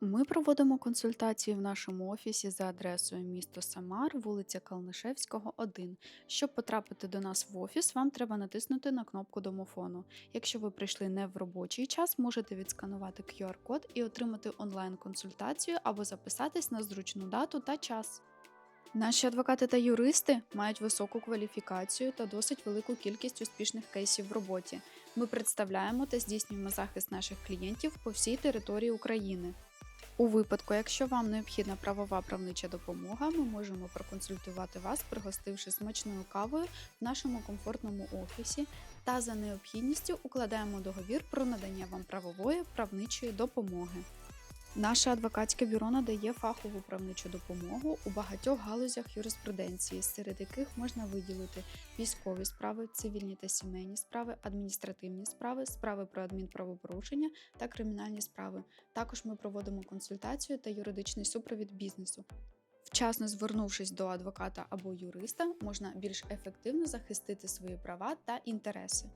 Ми проводимо консультації в нашому офісі за адресою місто Самар, вулиця Калнишевського, 1. Щоб потрапити до нас в офіс, вам треба натиснути на кнопку домофону. Якщо ви прийшли не в робочий час, можете відсканувати QR-код і отримати онлайн-консультацію або записатись на зручну дату та час. Наші адвокати та юристи мають високу кваліфікацію та досить велику кількість успішних кейсів в роботі. Ми представляємо та здійснюємо захист наших клієнтів по всій території України. У випадку, якщо вам необхідна правова правнича допомога, ми можемо проконсультувати вас, пригостивши смачною кавою в нашому комфортному офісі та за необхідністю укладаємо договір про надання вам правової правничої допомоги. Наше адвокатське бюро надає фахову правничу допомогу у багатьох галузях юриспруденції, серед яких можна виділити військові справи, цивільні та сімейні справи, адміністративні справи, справи про адмінправопорушення та кримінальні справи. Також ми проводимо консультацію та юридичний супровід бізнесу. Вчасно звернувшись до адвоката або юриста, можна більш ефективно захистити свої права та інтереси.